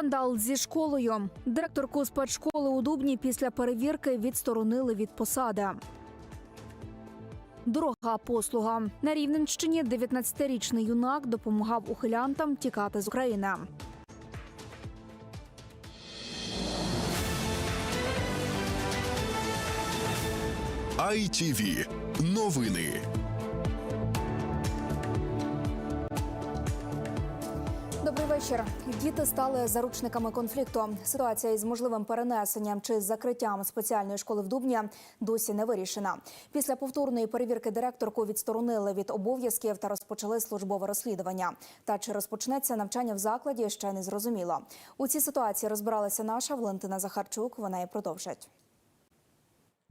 Скандал зі школою. Директорку спецшколи у Дубні після перевірки відсторонили від посади. Дорога послуга на Рівненщині 19-річний юнак допомагав ухилянтам тікати з України. ITV. Новини. Вечір. Діти стали заручниками конфлікту. Ситуація із можливим перенесенням чи закриттям спеціальної школи в Дубні досі не вирішена. Після повторної перевірки директорку відсторонили від обов'язків та розпочали службове розслідування. Та чи розпочнеться навчання в закладі, ще не зрозуміло. У цій ситуації розбиралася наша Валентина Захарчук. Вона і продовжить.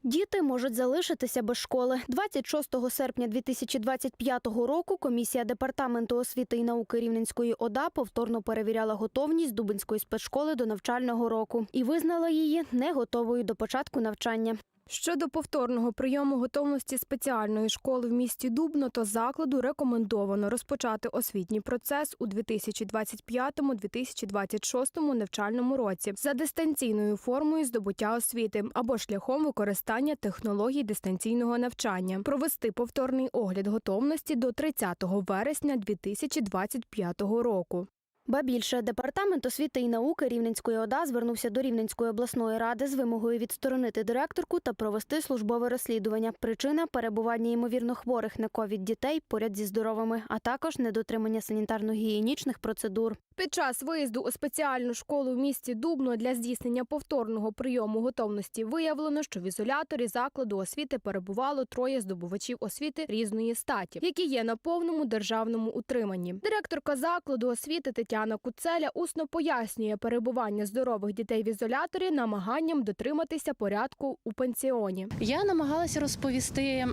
Діти можуть залишитися без школи. 26 серпня 2025 року комісія департаменту освіти і науки Рівненської ОДА повторно перевіряла готовність Дубинської спецшколи до навчального року і визнала її не готовою до початку навчання. Щодо повторного прийому готовності спеціальної школи в місті Дубно, то закладу рекомендовано розпочати освітній процес у 2025-2026 навчальному році за дистанційною формою здобуття освіти або шляхом використання технологій дистанційного навчання, провести повторний огляд готовності до 30 вересня 2025 року. Ба більше департамент освіти і науки Рівненської ОДА звернувся до Рівненської обласної ради з вимогою відсторонити директорку та провести службове розслідування. Причина перебування ймовірно хворих на ковід дітей поряд зі здоровими, а також недотримання санітарно-гігієнічних процедур. Під час виїзду у спеціальну школу в місті Дубно для здійснення повторного прийому готовності виявлено, що в ізоляторі закладу освіти перебувало троє здобувачів освіти різної статі, які є на повному державному утриманні. Директорка закладу освіти Тетяна Куцеля усно пояснює перебування здорових дітей в ізоляторі намаганням дотриматися порядку у пансіоні. Я намагалася розповісти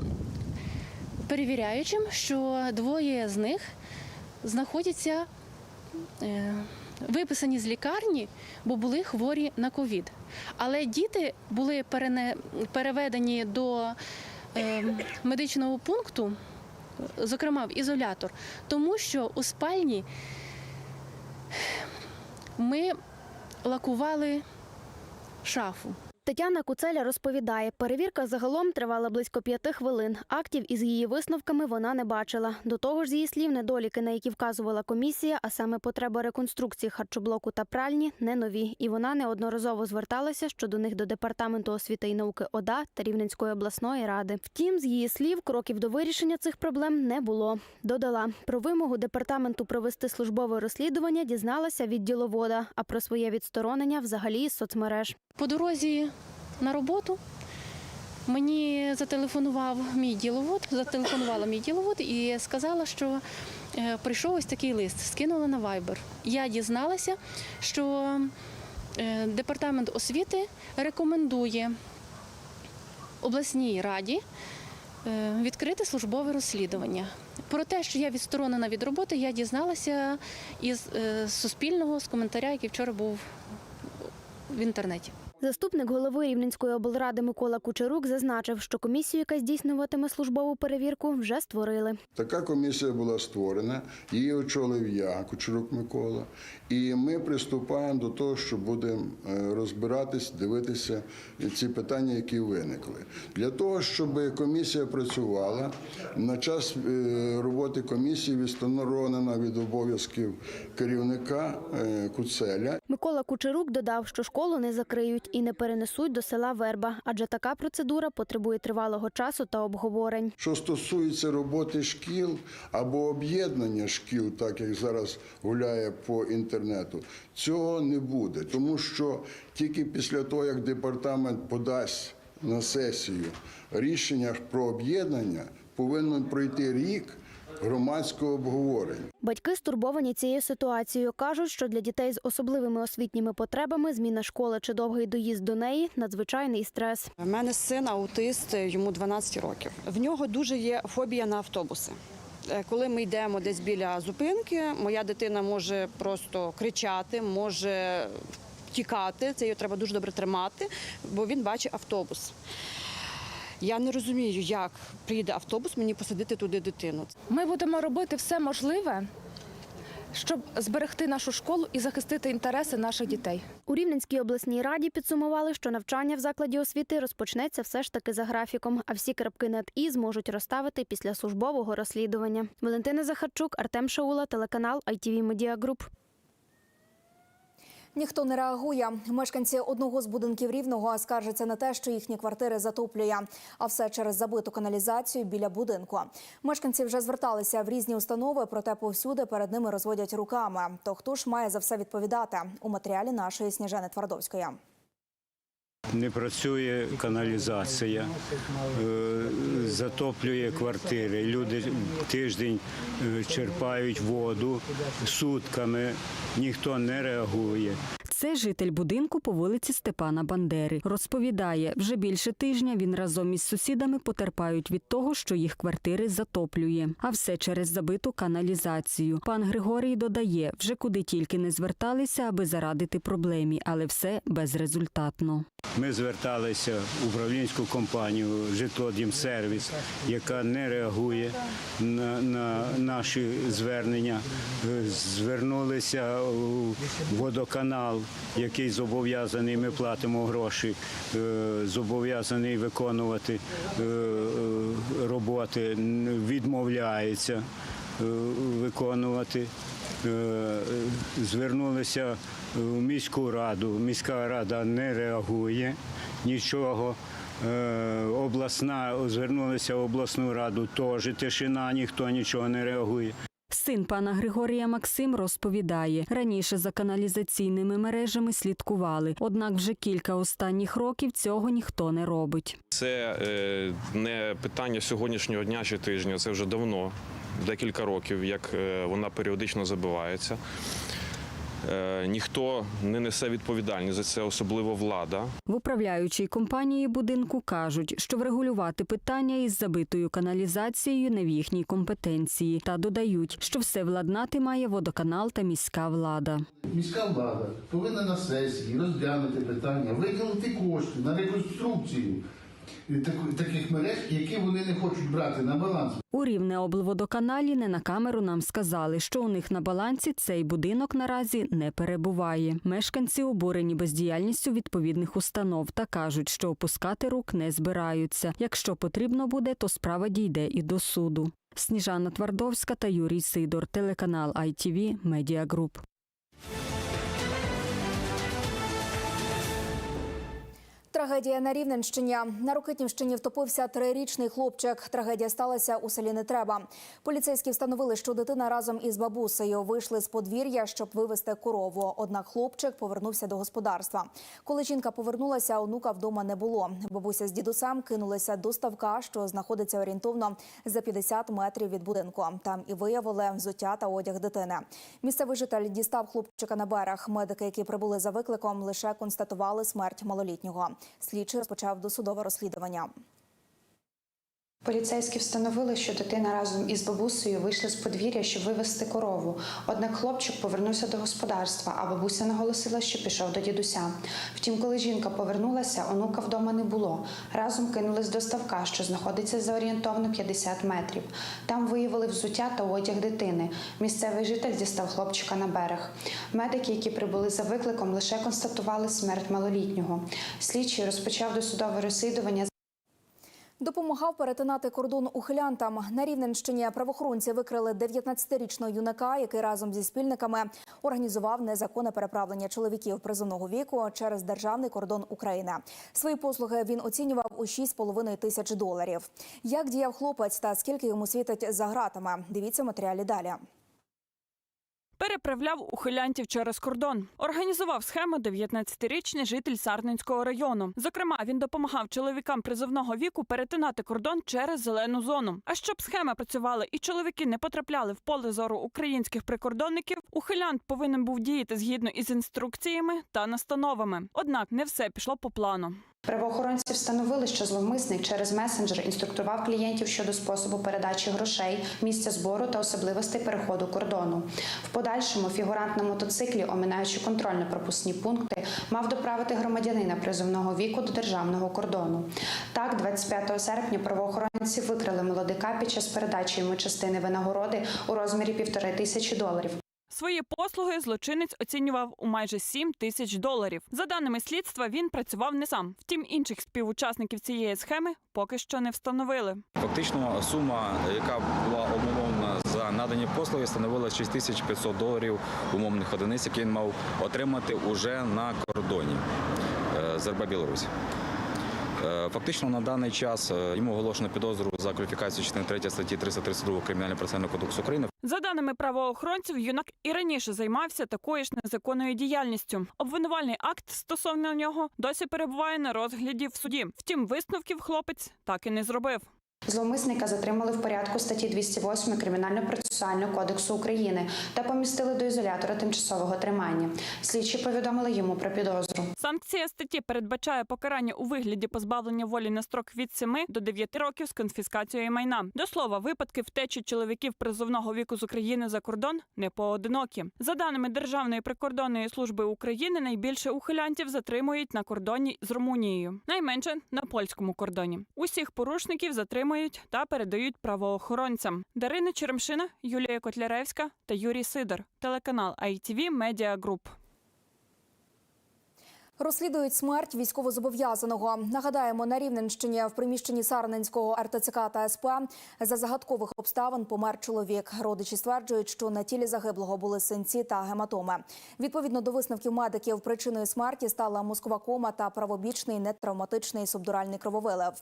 перевіряючим, що двоє з них знаходяться виписані з лікарні, бо були хворі на ковід. Але діти були переведені до е, медичного пункту, зокрема в ізолятор, тому що у спальні ми лакували шафу. Тетяна Куцеля розповідає, перевірка загалом тривала близько п'яти хвилин. Актів із її висновками вона не бачила. До того ж, з її слів, недоліки, на які вказувала комісія, а саме потреба реконструкції харчоблоку та пральні, не нові. І вона неодноразово зверталася щодо них до департаменту освіти і науки ОДА та Рівненської обласної ради. Втім, з її слів, кроків до вирішення цих проблем не було. Додала про вимогу департаменту провести службове розслідування, дізналася від діловода, а про своє відсторонення взагалі з соцмереж. По дорозі на роботу мені зателефонував мій діловод, зателефонувала мій діловод і сказала, що е, прийшов ось такий лист, скинула на Viber. Я дізналася, що е, департамент освіти рекомендує обласній раді е, відкрити службове розслідування. Про те, що я відсторонена від роботи, я дізналася із Суспільного з коментаря, який вчора був в інтернеті. Заступник голови Рівненської облради Микола Кучерук зазначив, що комісію, яка здійснюватиме службову перевірку, вже створили. Така комісія була створена, її очолив я, Кучерук Микола. І ми приступаємо до того, що будемо е, розбиратись, дивитися ці питання, які виникли. Для того, щоб комісія працювала, на час е, роботи комісії відсторонена від обов'язків керівника е, Куцеля. Микола Кучерук додав, що школу не закриють і не перенесуть до села Верба, адже така процедура потребує тривалого часу та обговорень. Що стосується роботи шкіл або об'єднання шкіл, так як зараз гуляє по інтернету, цього не буде, тому що тільки після того, як департамент подасть на сесію рішення про об'єднання, повинен пройти рік громадського обговорення. Батьки стурбовані цією ситуацією. кажуть, що для дітей з особливими освітніми потребами зміна школи чи довгий доїзд до неї надзвичайний стрес. У мене син аутист, йому 12 років. В нього дуже є фобія на автобуси. Е, Коли ми йдемо десь біля зупинки, моя дитина може просто кричати, може тікати. Це її треба дуже добре тримати, бо він бачить автобус. Я не розумію, як приїде автобус мені посадити туди дитину. Ми будемо робити все можливе, щоб зберегти нашу школу і захистити інтереси наших дітей. У Рівненській обласній раді підсумували, що навчання в закладі освіти розпочнеться все ж таки за графіком, а всі крапки над і зможуть розставити після службового розслідування. Валентина Захарчук, Артем Шаула, телеканал ITV Media Group. Ніхто не реагує. Мешканці одного з будинків рівного скаржаться на те, що їхні квартири затоплює, а все через забиту каналізацію біля будинку. Мешканці вже зверталися в різні установи, проте повсюди перед ними розводять руками. То хто ж має за все відповідати у матеріалі нашої Сніжани Твардовської? Не працює каналізація, е, затоплює квартири. Люди тиждень е, черпають воду сутками, ніхто не реагує. Це житель будинку по вулиці Степана Бандери. Розповідає, вже більше тижня він разом із сусідами потерпають від того, що їх квартири затоплює. А все через забиту каналізацію. Пан Григорій додає, вже куди тільки не зверталися, аби зарадити проблемі, але все безрезультатно. Ми зверталися в управлінську компанію «Житлодімсервіс», яка не реагує на, на наші звернення. Е, Звернулися у водоканал, який зобов'язаний, ми платимо гроші, е, зобов'язаний виконувати е, роботи, відмовляється виконувати. Звернулися в міську раду. Міська рада не реагує нічого. Е, Обласна звернулися в обласну раду, теж тишина, ніхто нічого не реагує. Син пана Григорія Максим розповідає, раніше за каналізаційними мережами слідкували, однак вже кілька останніх років цього ніхто не робить. Це е, не питання сьогоднішнього дня чи тижня, це вже давно, декілька років, як е, вона періодично забивається. Е, Ніхто не несе відповідальність за це, особливо влада. В управляючій компанії будинку кажуть, що врегулювати питання із забитою каналізацією не в їхній компетенції, та додають, що все владнати має водоканал та міська влада. Міська влада повинна на сесії розглянути питання, виділити кошти на реконструкцію таких мереж, які вони не хочуть брати на баланс. У рівне облводоканалі не на камеру нам сказали, що у них на балансі цей будинок наразі не перебуває. Мешканці обурені бездіяльністю відповідних установ та кажуть, що опускати рук не збираються. Якщо потрібно буде, то справа дійде і до суду. Сніжана Твардовська та Юрій Сидор, телеканал ITV Media Group. Трагедія на Рівненщині. На Рокитнівщині втопився трирічний хлопчик. Трагедія сталася у селі Нетреба. Поліцейські встановили, що дитина разом із бабусею вийшли з подвір'я, щоб вивезти корову. Однак хлопчик повернувся до господарства. Коли жінка повернулася, онука вдома не було. Бабуся з дідусем кинулися до ставка, що знаходиться орієнтовно за 50 метрів від будинку. Там і виявили взуття та одяг дитини. Місцевий житель дістав хлопчика на берег. Медики, які прибули за викликом, лише констатували смерть малолітнього. Слідчий розпочав досудове розслідування. Поліцейські встановили, що дитина разом із бабусею вийшли з подвір'я, щоб вивезти корову. Однак хлопчик повернувся до господарства, а бабуся наголосила, що пішов до дідуся. Втім, коли жінка повернулася, онука вдома не було. Разом кинулись до ставка, що знаходиться за орієнтовно 50 метрів. Там виявили взуття та одяг дитини. Місцевий житель дістав хлопчика на берег. Медики, які прибули за викликом, лише констатували смерть малолітнього. Слідчий розпочав досудове розслідування. Допомагав перетинати кордон ухилянтам. На Рівненщині правоохоронці викрили 19-річного юнака, який разом зі спільниками організував незаконне переправлення чоловіків призовного віку через державний кордон України. Свої послуги він оцінював у 6,5 тисяч доларів. Як діяв хлопець та скільки йому світить за гратами? Дивіться матеріалі далі. Переправляв ухилянтів через кордон. Організував схему 19-річний житель Сарненського району. Зокрема, він допомагав чоловікам призовного віку перетинати кордон через зелену зону. А щоб схема працювала і чоловіки не потрапляли в поле зору українських прикордонників, ухилянт повинен був діяти згідно із інструкціями та настановами. Однак не все пішло по плану. Правоохоронці встановили, що зловмисник через месенджер інструктував клієнтів щодо способу передачі грошей, місця збору та особливостей переходу кордону. В подальшому фігурант на мотоциклі, оминаючи контрольно-пропускні пункти, мав доправити громадянина призовного віку до державного кордону. Так, 25 серпня правоохоронці викрили молодика під час передачі йому частини винагороди у розмірі півтори тисячі доларів. Свої послуги злочинець оцінював у майже 7 тисяч доларів. За даними слідства, він працював не сам. Втім, інших співучасників цієї схеми поки що не встановили. Фактично сума, яка була умовна за надані послуги, становила 6500 доларів умовних одиниць, які він мав отримати уже на кордоні е, з РБ Білорусі. Е, Фактично на даний час е, йому оголошено підозру за кваліфікацію частини 3 статті 332 Кримінального процесуального кодексу України За даними правоохоронців, юнак і раніше займався такою ж незаконною діяльністю. Обвинувальний акт стосовно нього досі перебуває на розгляді в суді. Втім, висновків хлопець так і не зробив. Зловмисника затримали в порядку статті 208 Кримінально-процесуального кодексу України та помістили до ізолятора тимчасового тримання. Слідчі повідомили йому про підозру. Санкція статті передбачає покарання у вигляді позбавлення волі на строк від 7 до 9 років з конфіскацією майна. До слова, випадки втечі чоловіків призовного віку з України за кордон не поодинокі. За даними Державної прикордонної служби України, найбільше ухилянтів затримують на кордоні з Румунією, найменше на польському кордоні. Усіх порушників затримують та передають правоохоронцям. Дарина Черемшина, Юлія Котляревська та Юрій Сидор. Телеканал ITV Media Group. Розслідують смерть військовозобов'язаного. Нагадаємо, на Рівненщині в приміщенні Сарненського РТЦК та СП за загадкових обставин помер чоловік. Родичі стверджують, що на тілі загиблого були синці та гематоми. Відповідно до висновків медиків, причиною смерті стала мозкова кома та правобічний нетравматичний субдуральний крововилив.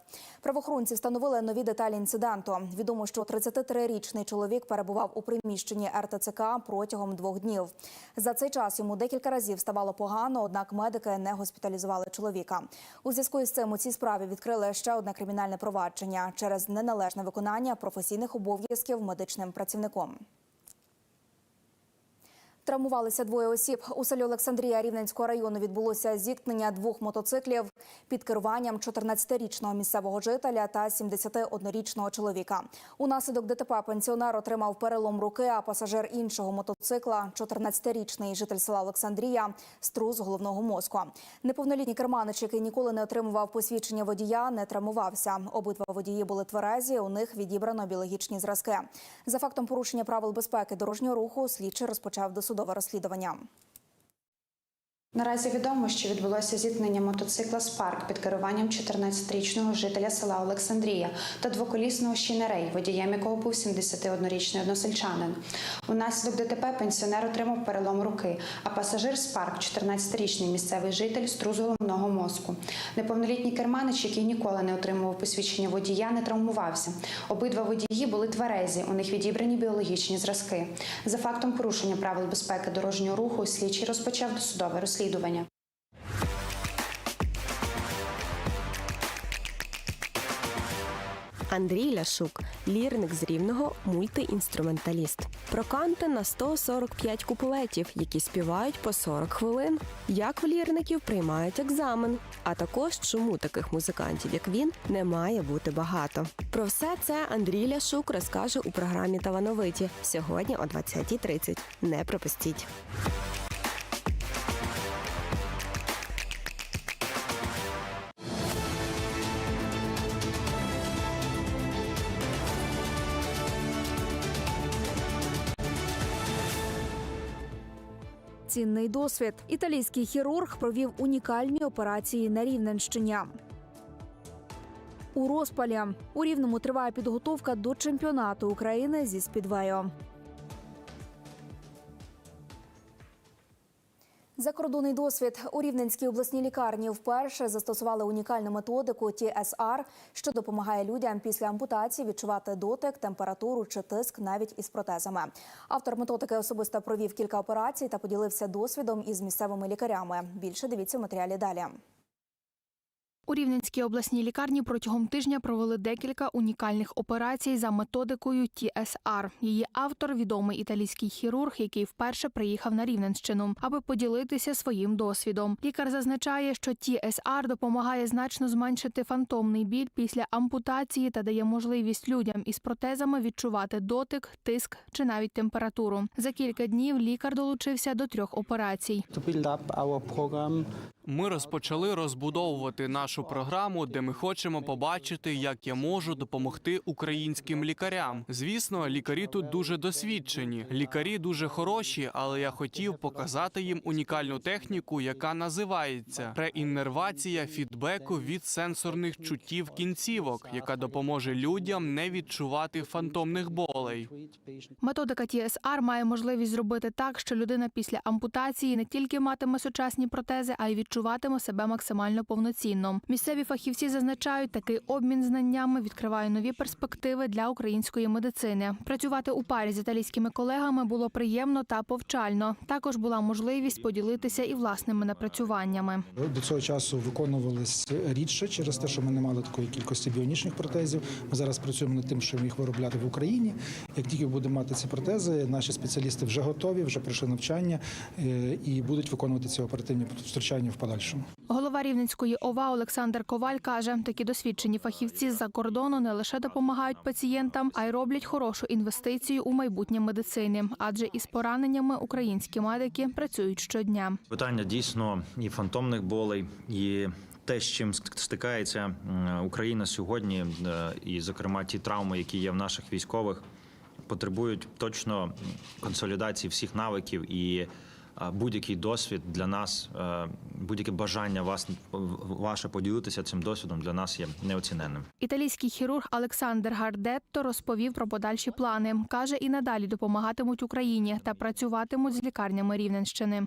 Правоохоронці встановили нові деталі інциденту. Відомо, що 33-річний чоловік перебував у приміщенні РТЦК протягом двох днів. За цей час йому декілька разів ставало погано, однак медики не госпіталізували чоловіка. У зв'язку із цим у цій справі відкрили ще одне кримінальне провадження через неналежне виконання професійних обов'язків медичним працівником. Травмувалися двоє осіб. У селі Олександрія Рівненського району відбулося зіткнення двох мотоциклів під керуванням 14-річного місцевого жителя та 71-річного чоловіка. Унаслідок ДТП пенсіонер отримав перелом руки, а пасажир іншого мотоцикла, 14-річний житель села Олександрія, струс головного мозку. Неповнолітній керманич, який ніколи не отримував посвідчення водія, не травмувався. Обидва водії були тверезі. У них відібрано біологічні зразки. За фактом порушення правил безпеки дорожнього руху слідчий розпочав досудове розслідування. Наразі відомо, що відбулося зіткнення мотоцикла «Спарк» під керуванням 14-річного жителя села Олександрія та двоколісного «Щінерей», водієм якого був 71-річний односельчанин. Унаслідок ДТП пенсіонер отримав перелом руки, а пасажир «Спарк» – 14-річний місцевий житель струс головного мозку. Неповнолітній керманич, який ніколи не отримував посвідчення водія, не травмувався. Обидва водії були тверезі, у них відібрані біологічні зразки. За фактом порушення правил безпеки дорожнього руху слідчий розпочав досудове розслідування. Андрій Ляшук, лірник з рівного, мультиінструменталіст. Проканти на 145 куплетів, які співають по 40 хвилин. Як в лірників приймають екзамен, а також чому таких музикантів, як він, не має бути багато. Про все це Андрій Ляшук розкаже у програмі Талановиті сьогодні о 20.30. Не пропустіть. Цінний досвід. Італійський хірург провів унікальні операції на Рівненщині. У розпалі у рівному триває підготовка до чемпіонату України зі спідвею. Закордонний досвід у Рівненській обласній лікарні вперше застосували унікальну методику TSR, що допомагає людям після ампутації відчувати дотик, температуру чи тиск навіть із протезами. Автор методики особисто провів кілька операцій та поділився досвідом із місцевими лікарями. Більше дивіться в матеріалі далі. У Рівненській обласній лікарні протягом тижня провели декілька унікальних операцій за методикою TSR. Її автор відомий італійський хірург, який вперше приїхав на Рівненщину, аби поділитися своїм досвідом. Лікар зазначає, що TSR допомагає значно зменшити фантомний біль після ампутації та дає можливість людям із протезами відчувати дотик, тиск чи навіть температуру. За кілька днів лікар долучився до трьох операцій. Ми розпочали розбудовувати нашу програму, де ми хочемо побачити, як я можу допомогти українським лікарям. Звісно, лікарі тут дуже досвідчені. Лікарі дуже хороші, але я хотів показати їм унікальну техніку, яка називається реіннервація фідбеку від сенсорних чуттів кінцівок, яка допоможе людям не відчувати фантомних болей. Методика TSR має можливість зробити так, що людина після ампутації не тільки матиме сучасні протези, а й відчуватиме себе максимально повноцінно. Місцеві фахівці зазначають, такий обмін знаннями відкриває нові перспективи для української медицини. Працювати у парі з італійськими колегами було приємно та повчально. Також була можливість поділитися і власними напрацюваннями. До цього часу виконувались рідше через те, що ми не мали такої кількості біонічних протезів. Ми зараз працюємо над тим, щоб їх виробляти в Україні. Як тільки будемо мати ці протези, наші спеціалісти вже готові, вже пройшли навчання е, і будуть виконувати ці оперативні втручання в подальшому. Голова Рівненської ОВА Олександр Коваль каже, такі досвідчені фахівці з-за кордону не лише допомагають пацієнтам, а й роблять хорошу інвестицію у майбутнє медицини. Адже із пораненнями українські медики працюють щодня. Питання дійсно і фантомних болей, і те, з чим стикається Україна сьогодні, е, і зокрема ті травми, які є в наших військових, потребують точно консолідації всіх навиків і будь-який досвід для нас, е, будь-яке бажання вас ваше поділитися цим досвідом для нас є неоціненним. Італійський хірург Олександр Гардетто розповів про подальші плани. каже, і надалі допомагатимуть Україні та працюватимуть з лікарнями Рівненщини.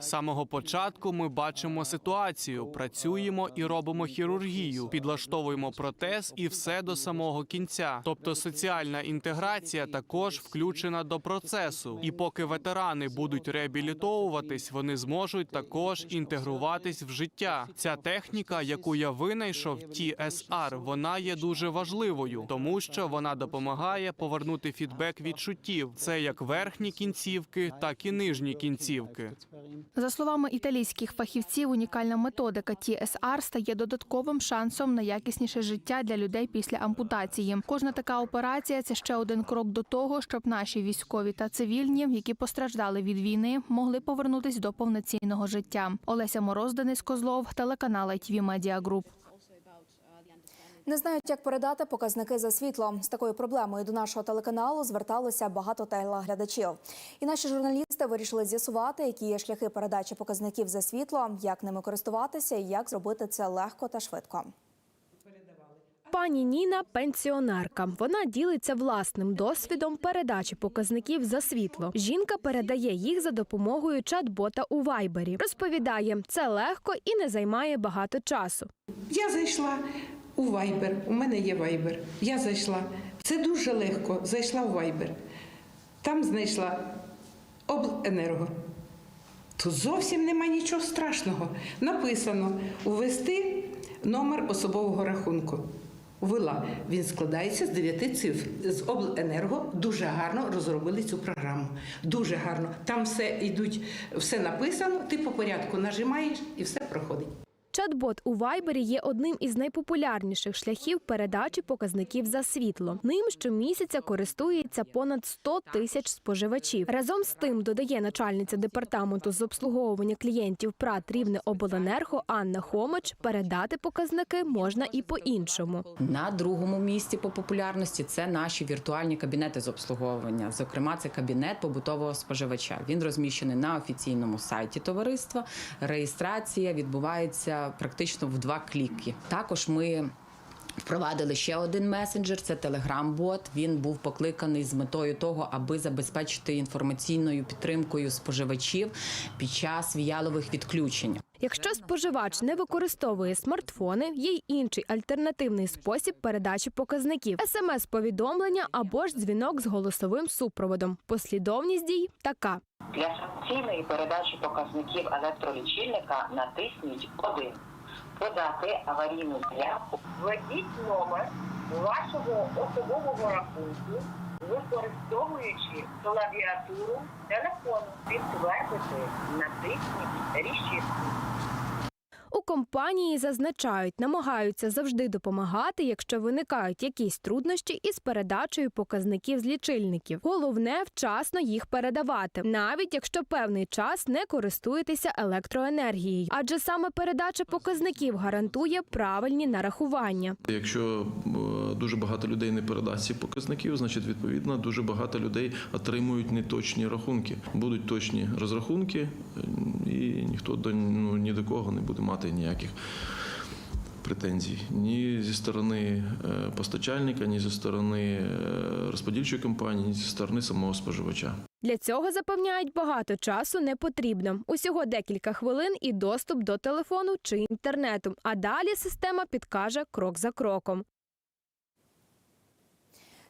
З самого початку ми бачимо ситуацію, працюємо і робимо хірургію, підлаштовуємо протез і все до самого кінця. Тобто соціальна інтеграція також включена до процесу. І поки ветерани будуть реабілітовуватись, вони зможуть також інтегруватись в життя. Ця техніка, яку я винайшов, TSR, вона є дуже важливою, тому що вона допомагає повернути фідбек відчуттів. Це як верхні кінцівки, так і нижні кінцівки. За словами італійських фахівців, унікальна методика TSR стає додатковим шансом на якісніше життя для людей після ампутації. Кожна така операція це ще один крок до того, щоб наші військові та цивільні, які постраждали від війни, могли повернутись до повноцінного життя. Олеся Мороз, Денис Козлов, телеканал ITV Media Group. Не знають, як передати показники за світло. З такою проблемою до нашого телеканалу зверталося багато телеглядачів. І наші журналісти вирішили з'ясувати, які є шляхи передачі показників за світло, як ними користуватися і як зробити це легко та швидко. Пані Ніна пенсіонерка. Вона ділиться власним досвідом передачі показників за світло. Жінка передає їх за допомогою чат-бота у Вайбері. Розповідає, це легко і не займає багато часу. Я зайшла у Viber, у мене є Viber. Я зайшла. Це дуже легко. Зайшла у Viber. Там знайшла обленерго. Тут зовсім нема нічого страшного. Написано ввести номер особового рахунку. Ввела. Він складається з дев'яти цифр. З обленерго дуже гарно розробили цю програму. Дуже гарно. Там все йдуть, все написано, ти по порядку нажимаєш і все проходить. Чат-бот у Вайбері є одним із найпопулярніших шляхів передачі показників за світло. Ним щомісяця користується понад 100 тисяч споживачів. Разом з тим додає начальниця департаменту з обслуговування клієнтів ПРАТ Рівне Обленерго Анна Хомич. Передати показники можна і по-іншому. На другому місці по популярності це наші віртуальні кабінети з обслуговування. Зокрема, це кабінет побутового споживача. Він розміщений на офіційному сайті товариства. Реєстрація відбувається практично в два кліки. Також ми. Впровадили ще один месенджер, це Telegram-бот. Він був покликаний з метою того, аби забезпечити інформаційною підтримкою споживачів під час віялових відключень. Якщо споживач не використовує смартфони, є й інший альтернативний спосіб передачі показників: смс-повідомлення або ж дзвінок з голосовим супроводом. Послідовність дій така. Для санкційної передачі показників електролічильника натисніть 1. Подати аварійну заявку. Введіть номер вашого особового рахунку, використовуючи клавіатуру телефону. Підтвердити, натисніть рішітку. У компанії зазначають, намагаються завжди допомагати, якщо виникають якісь труднощі із передачею показників з лічильників. Головне вчасно їх передавати, навіть якщо певний час не користуєтеся електроенергією, адже саме передача показників гарантує правильні нарахування. Якщо е, дуже багато людей не передасть ці показників, значить відповідно дуже багато людей отримують неточні рахунки. Будуть точні розрахунки, е, ніхто до ну, ні до кого не буде мати ніяких. Претензій ні зі сторони е, постачальника, ні зі сторони е, розподільчої компанії, ні зі сторони самого споживача. Для цього запевняють багато часу не потрібно. Усього декілька хвилин і доступ до телефону чи інтернету. А далі система підкаже крок за кроком.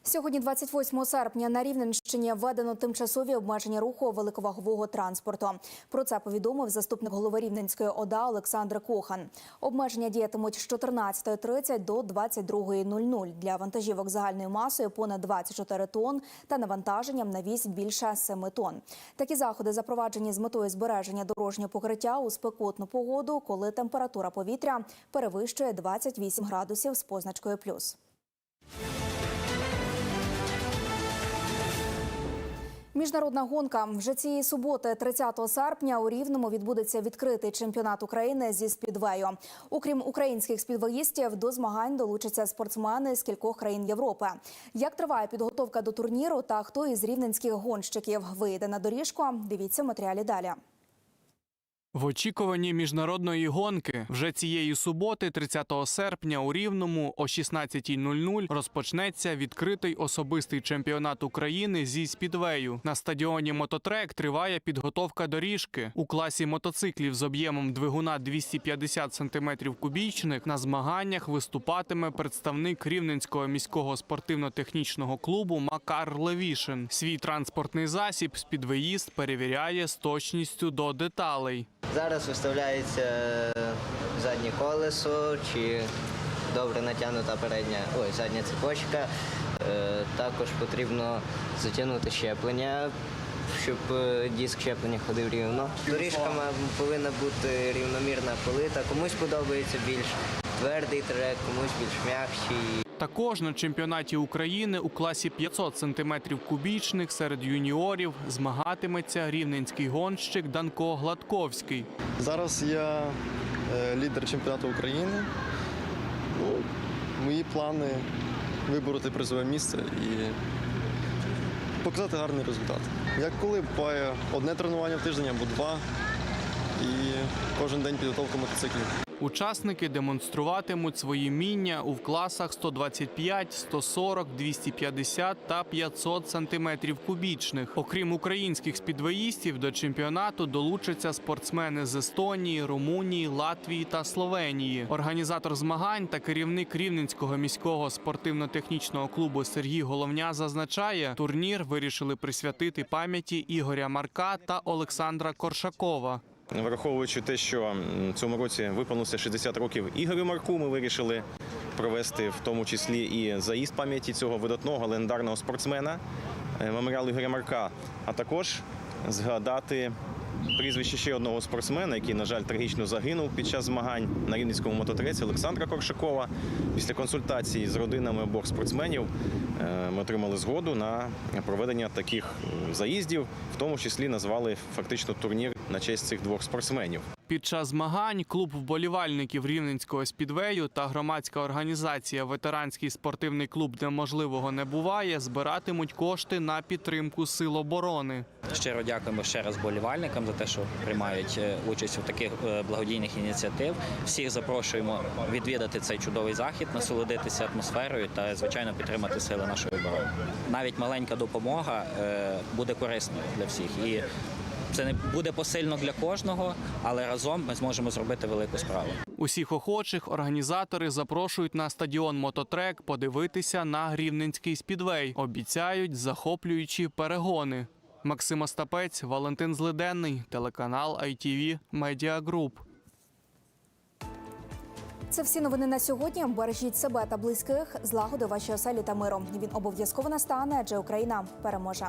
Сьогодні, 28 серпня, на Рівненщині введено тимчасові обмеження руху великовагового транспорту. Про це повідомив заступник голови Рівненської ОДА Олександр Кохан. Обмеження діятимуть з 14.30 до 22.00 для вантажівок загальною масою понад 24 тонн та навантаженням на вісь більше 7 тонн. Такі заходи запроваджені з метою збереження дорожнього покриття у спекотну погоду, коли температура повітря перевищує 28 градусів з позначкою плюс. Міжнародна гонка вже цієї суботи, 30 серпня, у Рівному відбудеться відкритий чемпіонат України зі спідвею. Окрім українських спідвеїстів, до змагань долучаться спортсмени з кількох країн Європи. Як триває підготовка до турніру та хто із рівненських гонщиків вийде на доріжку? Дивіться матеріалі далі. В очікуванні міжнародної гонки вже цієї суботи, 30 серпня, у Рівному о 16.00 розпочнеться відкритий особистий чемпіонат України зі спідвею. На стадіоні Мототрек триває підготовка доріжки. У класі мотоциклів з об'ємом двигуна 250 см кубічних на змаганнях виступатиме представник Рівненського міського спортивно-технічного клубу Макар Левішин. Свій транспортний засіб спідвеїст перевіряє з точністю до деталей. Зараз виставляється заднє колесо чи добре натягнута передня ой, задня цепочка. Е, Також потрібно затягнути щеплення, щоб е, диск щеплення ходив рівно. Доріжками повинна бути рівномірна полита. Комусь подобається більш твердий трек, комусь більш м'якший. Також на чемпіонаті України у класі 500 см кубічних серед юніорів змагатиметься рівненський гонщик Данко Гладковський. Зараз я е, лідер чемпіонату України. Ну, мої плани вибороти призове місце і показати гарний результат. Як коли буває одне тренування в тиждень або два, і кожен день підготовка мотоциклів. Учасники демонструватимуть свої міння у класах 125, 140, 250 та 500 сантиметрів кубічних. Окрім українських спідвеїстів, до чемпіонату долучаться спортсмени з Естонії, Румунії, Латвії та Словенії. Організатор змагань та керівник Рівненського міського спортивно-технічного клубу Сергій Головня зазначає, турнір вирішили присвятити пам'яті Ігоря Марка та Олександра Коршакова. Враховуючи те, що цьому році виповнилося 60 років Ігорю Марку, ми вирішили провести в тому числі і заїзд пам'яті цього видатного легендарного спортсмена меморіалу меморіал Ігоря Марка, а також згадати прізвище ще одного спортсмена, який, на жаль, трагічно загинув під час змагань на рівненському мототреці Олександра Коршакова. Після консультації з родинами обох спортсменів е, ми отримали згоду на проведення таких заїздів, в тому числі назвали фактично турнір на честь цих двох спортсменів. Під час змагань клуб вболівальників рівненського спідвею та громадська організація Ветеранський спортивний клуб неможливого не буває збиратимуть кошти на підтримку сил оборони. Щиро дякуємо ще раз болівальникам за те, що приймають е, участь у таких е, благодійних ініціатив. Всіх запрошуємо відвідати цей чудовий захід, насолодитися атмосферою та, звичайно, підтримати сили нашої оборони. Навіть маленька допомога е, буде корисною для всіх. І це не буде посильно для кожного, але разом ми зможемо зробити велику справу. Усіх охочих організатори запрошують на стадіон Мототрек подивитися на рівненський спідвей. Обіцяють захоплюючі перегони. Максим Остапець, Валентин Злиденний, телеканал ITV Media Group. Це всі новини на сьогодні. Бережіть себе та близьких, злагоди ваші оселі та миру. Він обов'язково настане, адже Україна переможе.